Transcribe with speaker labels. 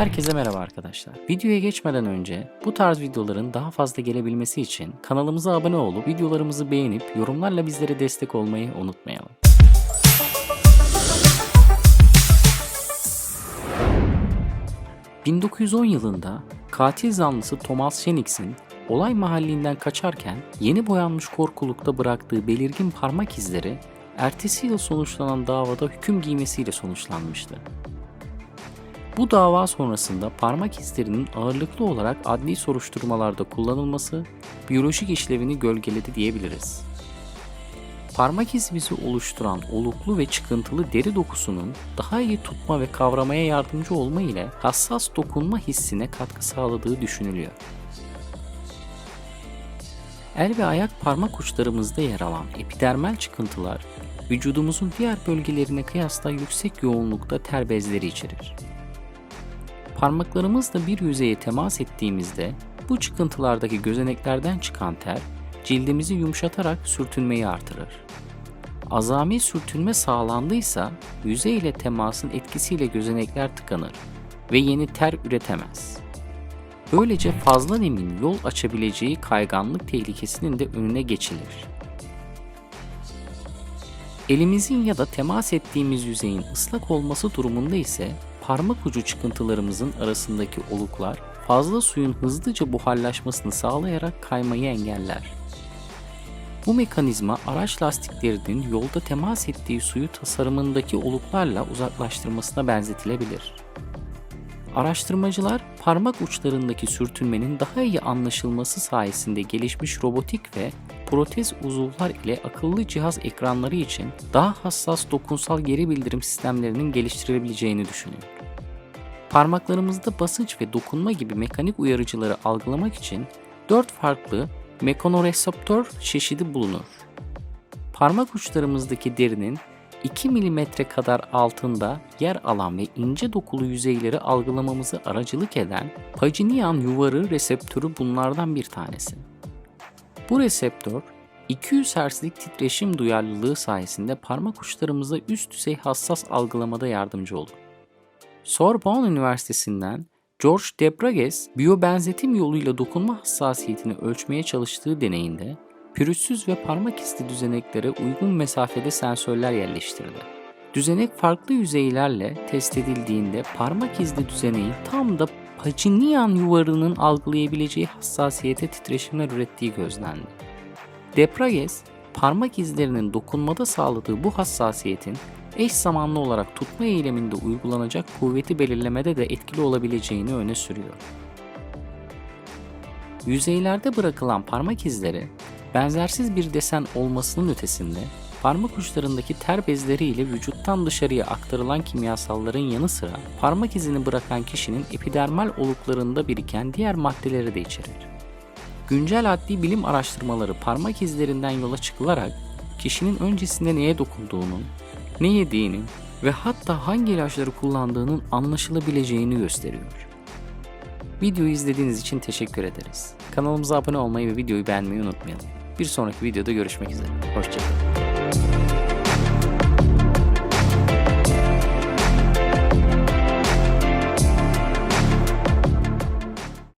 Speaker 1: Herkese merhaba arkadaşlar. Videoya geçmeden önce bu tarz videoların daha fazla gelebilmesi için kanalımıza abone olup videolarımızı beğenip yorumlarla bizlere destek olmayı unutmayalım. ...1910 yılında katil zanlısı Thomas Shenix'in olay mahallinden kaçarken yeni boyanmış korkulukta bıraktığı belirgin parmak izleri ertesi yıl sonuçlanan davada hüküm giymesiyle sonuçlanmıştı. Bu dava sonrasında parmak izlerinin ağırlıklı olarak adli soruşturmalarda kullanılması biyolojik işlevini gölgeledi diyebiliriz. Parmak izimizi oluşturan oluklu ve çıkıntılı deri dokusunun daha iyi tutma ve kavramaya yardımcı olma ile hassas dokunma hissine katkı sağladığı düşünülüyor. El ve ayak parmak uçlarımızda yer alan epidermal çıkıntılar, vücudumuzun diğer bölgelerine kıyasla yüksek yoğunlukta ter bezleri içerir. Parmaklarımızla bir yüzeye temas ettiğimizde bu çıkıntılardaki gözeneklerden çıkan ter cildimizi yumuşatarak sürtünmeyi artırır. Azami sürtünme sağlandıysa yüzey ile temasın etkisiyle gözenekler tıkanır ve yeni ter üretemez. Böylece fazla nemin yol açabileceği kayganlık tehlikesinin de önüne geçilir. Elimizin ya da temas ettiğimiz yüzeyin ıslak olması durumunda ise parmak ucu çıkıntılarımızın arasındaki oluklar fazla suyun hızlıca buharlaşmasını sağlayarak kaymayı engeller. Bu mekanizma araç lastiklerinin yolda temas ettiği suyu tasarımındaki oluklarla uzaklaştırmasına benzetilebilir. Araştırmacılar parmak uçlarındaki sürtünmenin daha iyi anlaşılması sayesinde gelişmiş robotik ve protez uzuvlar ile akıllı cihaz ekranları için daha hassas dokunsal geri bildirim sistemlerinin geliştirilebileceğini düşünüyor. Parmaklarımızda basınç ve dokunma gibi mekanik uyarıcıları algılamak için 4 farklı mekanoreseptör çeşidi bulunur. Parmak uçlarımızdaki derinin 2 mm kadar altında yer alan ve ince dokulu yüzeyleri algılamamızı aracılık eden Paginian yuvarı reseptörü bunlardan bir tanesi. Bu reseptör 200 Hz'lik titreşim duyarlılığı sayesinde parmak uçlarımıza üst düzey hassas algılamada yardımcı olur. Sorbonne Üniversitesi'nden George Debrages, biyobenzetim yoluyla dokunma hassasiyetini ölçmeye çalıştığı deneyinde pürüzsüz ve parmak izi düzeneklere uygun mesafede sensörler yerleştirdi. Düzenek farklı yüzeylerle test edildiğinde parmak izli düzeneğin tam da Pacinian yuvarının algılayabileceği hassasiyete titreşimler ürettiği gözlendi. Deprages, parmak izlerinin dokunmada sağladığı bu hassasiyetin eş zamanlı olarak tutma eyleminde uygulanacak kuvveti belirlemede de etkili olabileceğini öne sürüyor. Yüzeylerde bırakılan parmak izleri benzersiz bir desen olmasının ötesinde parmak uçlarındaki ter bezleri ile vücuttan dışarıya aktarılan kimyasalların yanı sıra parmak izini bırakan kişinin epidermal oluklarında biriken diğer maddeleri de içerir. Güncel adli bilim araştırmaları parmak izlerinden yola çıkılarak kişinin öncesinde neye dokunduğunun, ne yediğinin ve hatta hangi ilaçları kullandığının anlaşılabileceğini gösteriyor. Videoyu izlediğiniz için teşekkür ederiz. Kanalımıza abone olmayı ve videoyu beğenmeyi unutmayalım. Bir sonraki videoda görüşmek üzere. Hoşçakalın.